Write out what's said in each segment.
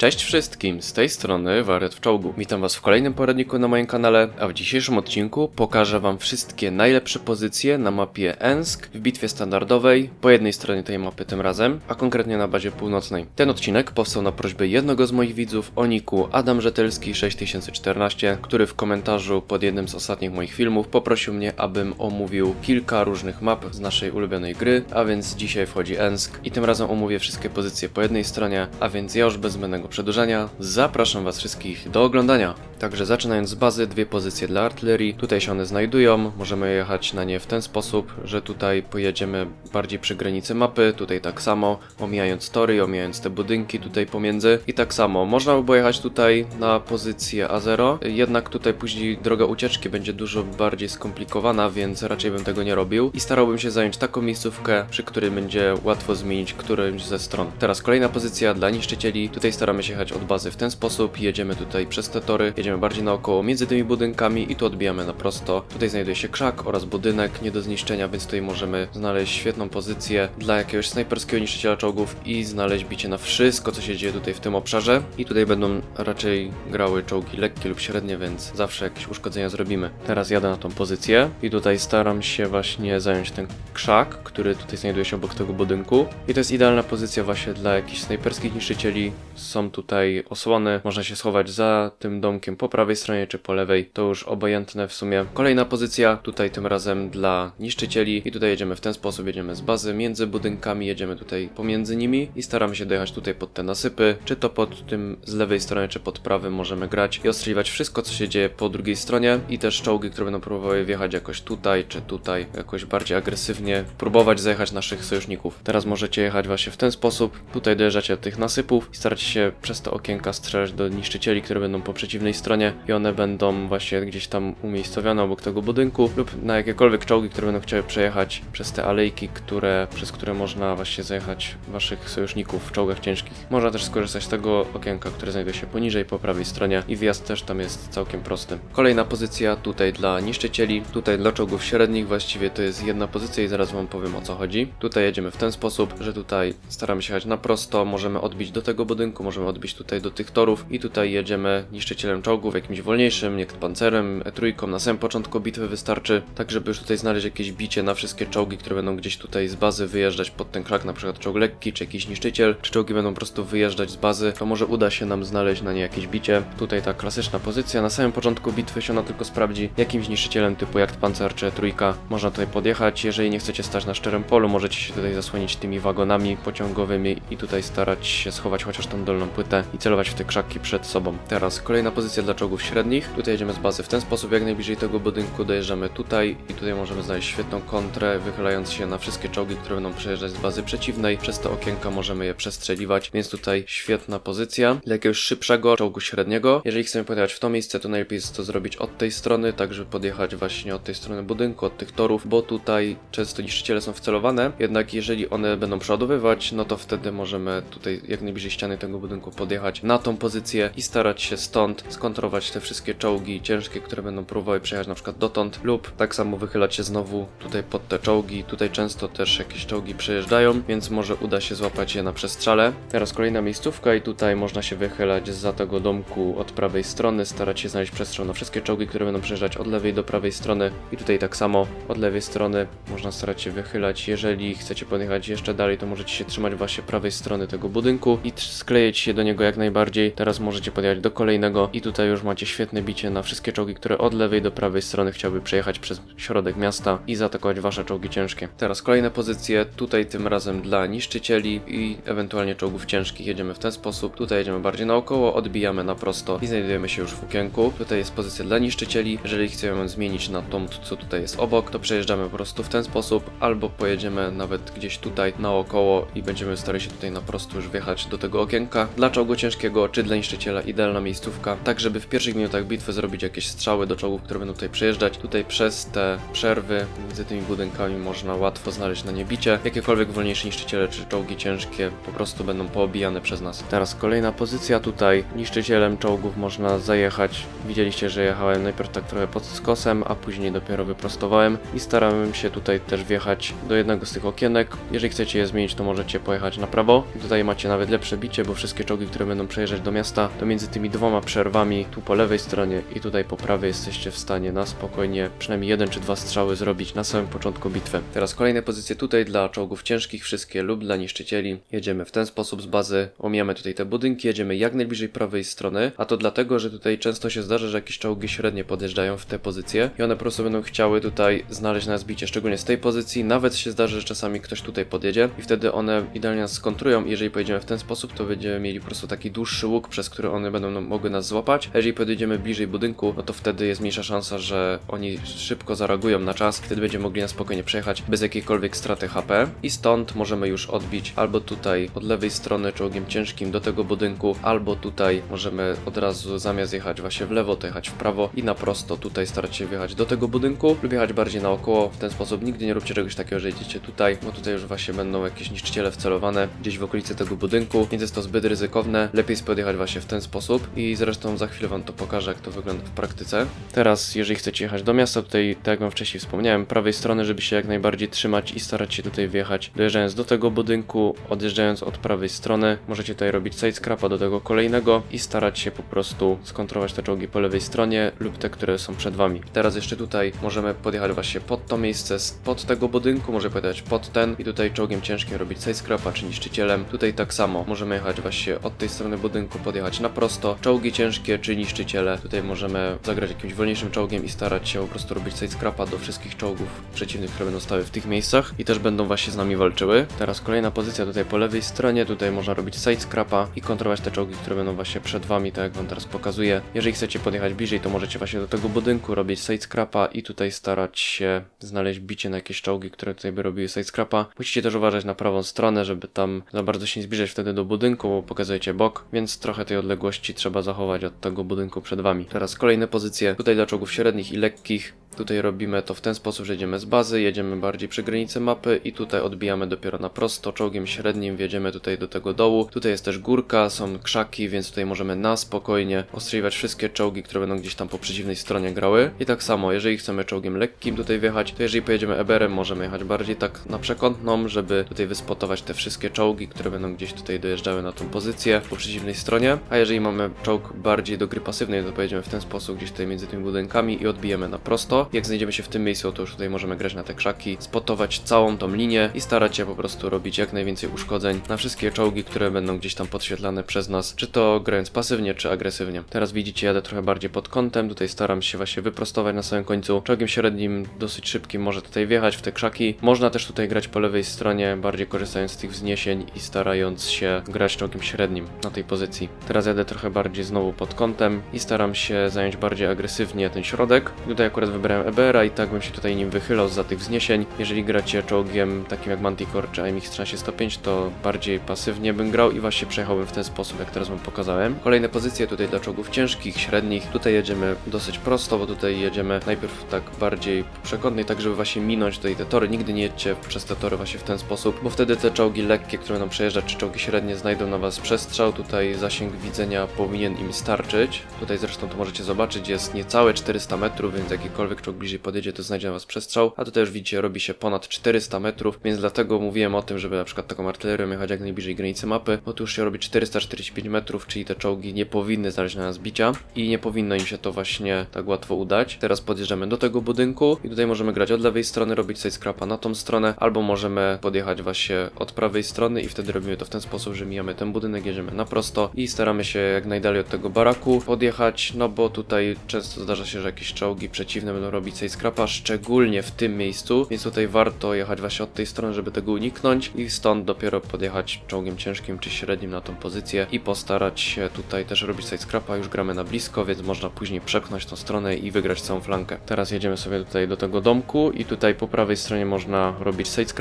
Cześć wszystkim, z tej strony Wariat w Czołgu. Witam was w kolejnym poradniku na moim kanale, a w dzisiejszym odcinku pokażę wam wszystkie najlepsze pozycje na mapie Ensk w bitwie standardowej, po jednej stronie tej mapy tym razem, a konkretnie na bazie północnej. Ten odcinek powstał na prośbę jednego z moich widzów o niku Adam Rzetelski 6014, który w komentarzu pod jednym z ostatnich moich filmów poprosił mnie, abym omówił kilka różnych map z naszej ulubionej gry, a więc dzisiaj wchodzi Ensk i tym razem omówię wszystkie pozycje po jednej stronie, a więc ja już bez zbędnego przedłużania. Zapraszam was wszystkich do oglądania. Także zaczynając z bazy, dwie pozycje dla artylerii, tutaj się one znajdują, możemy jechać na nie w ten sposób, że tutaj pojedziemy bardziej przy granicy mapy, tutaj tak samo, omijając tory, omijając te budynki tutaj pomiędzy. I tak samo, można by było jechać tutaj na pozycję A0, jednak tutaj później droga ucieczki będzie dużo bardziej skomplikowana, więc raczej bym tego nie robił. I starałbym się zająć taką miejscówkę, przy której będzie łatwo zmienić którąś ze stron. Teraz kolejna pozycja dla niszczycieli, tutaj staramy się jechać od bazy w ten sposób, jedziemy tutaj przez te tory, jedziemy bardziej naokoło między tymi budynkami i tu odbijamy na prosto. Tutaj znajduje się krzak oraz budynek nie do zniszczenia, więc tutaj możemy znaleźć świetną pozycję dla jakiegoś snajperskiego niszczyciela czołgów i znaleźć bicie na wszystko, co się dzieje tutaj w tym obszarze. I tutaj będą raczej grały czołgi lekkie lub średnie, więc zawsze jakieś uszkodzenia zrobimy. Teraz jadę na tą pozycję i tutaj staram się właśnie zająć ten krzak, który tutaj znajduje się obok tego budynku. I to jest idealna pozycja właśnie dla jakichś snajperskich niszczycieli. Są tutaj osłony, można się schować za tym domkiem po prawej stronie czy po lewej, to już obojętne w sumie. Kolejna pozycja, tutaj tym razem dla niszczycieli. I tutaj jedziemy w ten sposób, jedziemy z bazy między budynkami, jedziemy tutaj pomiędzy nimi i staramy się dojechać tutaj pod te nasypy, czy to pod tym z lewej strony, czy pod prawym możemy grać i ostrzeliwać wszystko, co się dzieje po drugiej stronie. I też czołgi, które będą próbowały wjechać jakoś tutaj, czy tutaj, jakoś bardziej agresywnie, próbować zajechać naszych sojuszników. Teraz możecie jechać właśnie w ten sposób, tutaj dojeżdżacie do tych nasypów i staracie się przez te okienka strzelać do niszczycieli, które będą po przeciwnej stronie i one będą właśnie gdzieś tam umiejscowione obok tego budynku lub na jakiekolwiek czołgi, które będą chciały przejechać przez te alejki, które, przez które można właśnie zajechać waszych sojuszników w czołgach ciężkich. Można też skorzystać z tego okienka, które znajduje się poniżej po prawej stronie i wjazd też tam jest całkiem prosty. Kolejna pozycja tutaj dla niszczycieli, tutaj dla czołgów średnich właściwie to jest jedna pozycja i zaraz wam powiem o co chodzi. Tutaj jedziemy w ten sposób, że tutaj staramy się jechać na prosto, możemy odbić do tego budynku, możemy odbić tutaj do tych torów. I tutaj jedziemy niszczycielem czołgów, jakimś wolniejszym, jak pancerem, E3, na samym początku bitwy wystarczy, tak żeby już tutaj znaleźć jakieś bicie na wszystkie czołgi, które będą gdzieś tutaj z bazy wyjeżdżać pod ten krak, na przykład czołg lekki, czy jakiś niszczyciel, czy czołgi będą po prostu wyjeżdżać z bazy, to może uda się nam znaleźć na nie jakieś bicie. Tutaj ta klasyczna pozycja, na samym początku bitwy się ona tylko sprawdzi jakimś niszczycielem typu jak pancer czy E3. Można tutaj podjechać, jeżeli nie chcecie stać na szczerym polu, możecie się tutaj zasłonić tymi wagonami pociągowymi i tutaj starać się schować chociaż tą dolną płytę i celować w te krzaki przed sobą. Teraz kolejna pozycja dla czołgów średnich. Tutaj jedziemy z bazy w ten sposób, jak najbliżej tego budynku dojeżdżamy tutaj i tutaj możemy znaleźć świetną kontrę, wychylając się na wszystkie czołgi, które będą przejeżdżać z bazy przeciwnej. Przez te okienka możemy je przestrzeliwać, więc tutaj świetna pozycja. Dla jakiegoś szybszego czołgu średniego, jeżeli chcemy podjechać w to miejsce, to najlepiej jest to zrobić od tej strony, tak żeby podjechać właśnie od tej strony budynku, od tych torów, bo tutaj często niszczyciele są wcelowane, jednak jeżeli one będą przeładowywać, no to wtedy możemy tutaj jak najbliżej ściany tego budynku podjechać na tą pozycję i starać się stąd skontrować te wszystkie czołgi ciężkie, które będą próbowały przejechać na przykład dotąd lub tak samo wychylać się znowu tutaj pod te czołgi. Tutaj często też jakieś czołgi przejeżdżają, więc może uda się złapać je na przestrzale. Teraz kolejna miejscówka i tutaj można się wychylać za tego domku od prawej strony, starać się znaleźć przestrzał na wszystkie czołgi, które będą przejeżdżać od lewej do prawej strony i tutaj tak samo od lewej strony można starać się wychylać. Jeżeli chcecie podjechać jeszcze dalej, to możecie się trzymać właśnie prawej strony tego budynku i skleić się do niego jak najbardziej. Teraz możecie podjechać do kolejnego i tutaj już macie świetne bicie na wszystkie czołgi, które od lewej do prawej strony chciałyby przejechać przez środek miasta i zaatakować wasze czołgi ciężkie. Teraz kolejne pozycje, tutaj tym razem dla niszczycieli i ewentualnie czołgów ciężkich jedziemy w ten sposób. Tutaj jedziemy bardziej naokoło, odbijamy na prosto i znajdujemy się już w okienku. Tutaj jest pozycja dla niszczycieli. Jeżeli chcemy ją zmienić na tą, co tutaj jest obok, to przejeżdżamy po prostu w ten sposób, albo pojedziemy nawet gdzieś tutaj naokoło i będziemy starali się tutaj na prostu już wjechać do tego okienka. Dla czołgu ciężkiego czy dla niszczyciela idealna miejscówka, tak żeby w pierwszych minutach bitwy zrobić jakieś strzały do czołgów, które będą tutaj przejeżdżać. Tutaj przez te przerwy między tymi budynkami można łatwo znaleźć na nie bicie. Jakiekolwiek wolniejsze niszczyciele czy czołgi ciężkie po prostu będą poobijane przez nas. Teraz kolejna pozycja tutaj. Niszczycielem czołgów można zajechać. Widzieliście, że jechałem najpierw tak trochę pod skosem, a później dopiero wyprostowałem i starałem się tutaj też wjechać do jednego z tych okienek. Jeżeli chcecie je zmienić, to możecie pojechać na prawo. Tutaj macie nawet lepsze bicie, bo wszystkie czołgi, które będą przejeżdżać do miasta, to między tymi dwoma przerwami, tu po lewej stronie i tutaj po prawej jesteście w stanie na spokojnie przynajmniej jeden czy dwa strzały zrobić na samym początku bitwy. Teraz kolejne pozycje tutaj dla czołgów ciężkich, wszystkie lub dla niszczycieli. Jedziemy w ten sposób z bazy, omijamy tutaj te budynki, jedziemy jak najbliżej prawej strony, a to dlatego, że tutaj często się zdarza, że jakieś czołgi średnie podjeżdżają w te pozycje i one po prostu będą chciały tutaj znaleźć nas bicie, szczególnie z tej pozycji. Nawet się zdarzy, że czasami ktoś tutaj podjedzie i wtedy one idealnie nas skontrują jeżeli pojedziemy w ten sposób, to będziemy mieli po prostu taki dłuższy łuk, przez który one będą mogły nas złapać. Jeżeli podjedziemy bliżej budynku, no to wtedy jest mniejsza szansa, że oni szybko zareagują na czas, wtedy będziemy mogli na spokojnie przejechać bez jakiejkolwiek straty HP i stąd możemy już odbić albo tutaj od lewej strony czołgiem ciężkim do tego budynku, albo tutaj możemy od razu zamiast jechać właśnie w lewo, to jechać w prawo i na prosto tutaj starać się wjechać do tego budynku lub jechać bardziej naokoło. W ten sposób nigdy nie róbcie czegoś takiego, że jedziecie tutaj, bo tutaj już właśnie będą jakieś niszczyciele wcelowane gdzieś w okolicy tego budynku, więc jest to zbyt ryzykowne. Lepiej jest podjechać właśnie w ten sposób i zresztą za chwilę wam to pokażę, jak to wygląda w praktyce. Teraz, jeżeli chcecie jechać do miasta, tutaj, tak jak wam wcześniej wspomniałem, prawej strony, żeby się jak najbardziej trzymać i starać się tutaj wjechać, dojeżdżając do tego budynku, odjeżdżając od prawej strony, możecie tutaj robić side scrapa do tego kolejnego i starać się po prostu skontrolować te czołgi po lewej stronie lub te, które są przed wami. Teraz jeszcze tutaj możemy podjechać właśnie pod to miejsce, pod tego budynku, może podjechać pod ten i tutaj czołgiem ciężkim robić side scrapa czy niszczycielem. Tutaj tak samo możemy jechać właśnie od tej strony budynku, podjechać na prosto, czołgi ciężkie czy niszczyciele. Tutaj możemy zagrać jakimś wolniejszym czołgiem i starać się po prostu robić side scrapa do wszystkich czołgów przeciwnych, które będą stały w tych miejscach i też będą właśnie z nami walczyły. Teraz kolejna pozycja tutaj po lewej stronie, tutaj można robić side scrapa i kontrolować te czołgi, które będą właśnie przed wami, tak jak wam teraz pokazuję. Jeżeli chcecie podjechać bliżej, to możecie właśnie do tego budynku robić side scrapa i tutaj starać się znaleźć bicie na jakieś czołgi, które tutaj by robiły side scrapa. Musicie też uważać na prawą stronę, żeby tam za bardzo się nie zbliżać wtedy do budynku, bo pokazujecie bok, więc trochę tej odległości trzeba zachować od tego budynku przed wami. Teraz kolejne pozycje tutaj dla czołgów średnich i lekkich. Tutaj robimy to w ten sposób, że jedziemy z bazy, jedziemy bardziej przy granicy mapy i tutaj odbijamy dopiero na prosto. Czołgiem średnim wjedziemy tutaj do tego dołu. Tutaj jest też górka, są krzaki, więc tutaj możemy na spokojnie ostrzeliwać wszystkie czołgi, które będą gdzieś tam po przeciwnej stronie grały. I tak samo, jeżeli chcemy czołgiem lekkim tutaj wjechać, to jeżeli pojedziemy eberem, możemy jechać bardziej tak na przekątną, żeby tutaj wyspotować te wszystkie czołgi, które będą gdzieś tutaj dojeżdżały na tą pozycję po przeciwnej stronie. A jeżeli mamy czołg bardziej do gry pasywnej, to pojedziemy w ten sposób gdzieś tutaj między tymi budynkami i odbijemy na prosto. Jak znajdziemy się w tym miejscu, to już tutaj możemy grać na te krzaki, spotować całą tą linię i starać się po prostu robić jak najwięcej uszkodzeń na wszystkie czołgi, które będą gdzieś tam podświetlane przez nas, czy to grając pasywnie, czy agresywnie. Teraz widzicie, jadę trochę bardziej pod kątem, tutaj staram się właśnie wyprostować na samym końcu. Czołgiem średnim, dosyć szybkim może tutaj wjechać w te krzaki. Można też tutaj grać po lewej stronie, bardziej korzystając z tych wzniesień i starając się grać czołgiem średnim na tej pozycji. Teraz jadę trochę bardziej znowu pod kątem i staram się zająć bardziej agresywnie ten środek. Tutaj akurat wybrałem EBR-a i tak bym się tutaj nim wychylał za tych wzniesień. Jeżeli gracie czołgiem takim jak Manticore czy AMX 1305, to bardziej pasywnie bym grał i właśnie przejechałbym w ten sposób, jak teraz wam pokazałem. Kolejne pozycje tutaj dla czołgów ciężkich, średnich. Tutaj jedziemy dosyć prosto, bo tutaj jedziemy najpierw tak bardziej przekątnej, tak żeby właśnie minąć tutaj te tory. Nigdy nie jedźcie przez te tory właśnie w ten sposób, bo wtedy te czołgi lekkie, które będą przejeżdżać, czy czołgi średnie znajdą na was przestrzał. Tutaj zasięg widzenia powinien im starczyć. Tutaj zresztą to możecie zobaczyć, jest niecałe 400 metrów, więc jakikolwiek czołg bliżej podjedzie, to znajdzie na was przestrzał. A tutaj już widzicie, robi się ponad 400 metrów, więc dlatego mówiłem o tym, żeby na przykład taką artylerią jechać jak najbliżej granicy mapy, bo tu już się robi 445 metrów, czyli te czołgi nie powinny znaleźć na nas bicia i nie powinno im się to właśnie tak łatwo udać. Teraz podjeżdżamy do tego budynku i tutaj możemy grać od lewej strony, robić side scrapa na tą stronę, albo możemy podjechać właśnie od prawej strony i wtedy robimy to w ten sposób, że mijamy ten budynek, jedziemy na prosto i staramy się jak najdalej od tego baraku podjechać, no bo tutaj często zdarza się, że jakieś czołgi przeciwne będą robić side scrapa, szczególnie w tym miejscu, więc tutaj warto jechać właśnie od tej strony, żeby tego uniknąć i stąd dopiero podjechać czołgiem ciężkim czy średnim na tą pozycję i postarać się tutaj też robić side scrapa, już gramy na blisko, więc można później przepchnąć tą stronę i wygrać całą flankę. Teraz jedziemy sobie tutaj do tego domku i tutaj po prawej stronie można robić side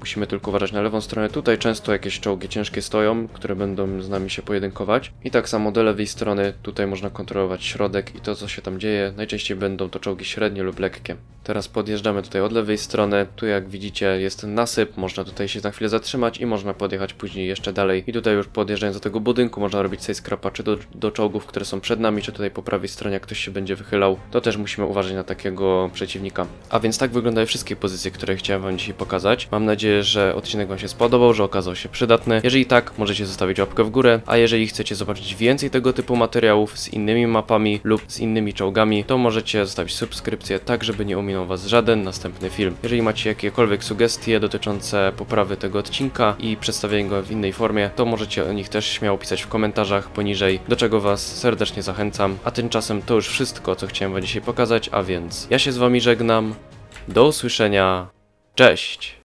musimy tylko uważać na lewą stronę, tutaj często jakieś czołgi ciężkie stoją, które będą z nami się pojedynkować i tak samo do lewej strony tutaj można kontrolować środek i to co się tam dzieje, najczęściej będą to czołgi średnie, lub lekkie. Teraz podjeżdżamy tutaj od lewej strony. Tu jak widzicie jest nasyp, można tutaj się na chwilę zatrzymać i można podjechać później jeszcze dalej. I tutaj już podjeżdżając do tego budynku można robić sobie skrapa czy do, do czołgów, które są przed nami, czy tutaj po prawej stronie jak ktoś się będzie wychylał. To też musimy uważać na takiego przeciwnika. A więc tak wyglądają wszystkie pozycje, które chciałem wam dzisiaj pokazać. Mam nadzieję, że odcinek wam się spodobał, że okazał się przydatny. Jeżeli tak, możecie zostawić łapkę w górę, a jeżeli chcecie zobaczyć więcej tego typu materiałów z innymi mapami lub z innymi czołgami, to możecie zostawić subskrypcję, tak żeby nie ominął was żaden następny film. Jeżeli macie jakiekolwiek sugestie dotyczące poprawy tego odcinka i przedstawienia go w innej formie, to możecie o nich też śmiało pisać w komentarzach poniżej, do czego was serdecznie zachęcam. A tymczasem to już wszystko, co chciałem wam dzisiaj pokazać, a więc ja się z wami żegnam. Do usłyszenia. Cześć!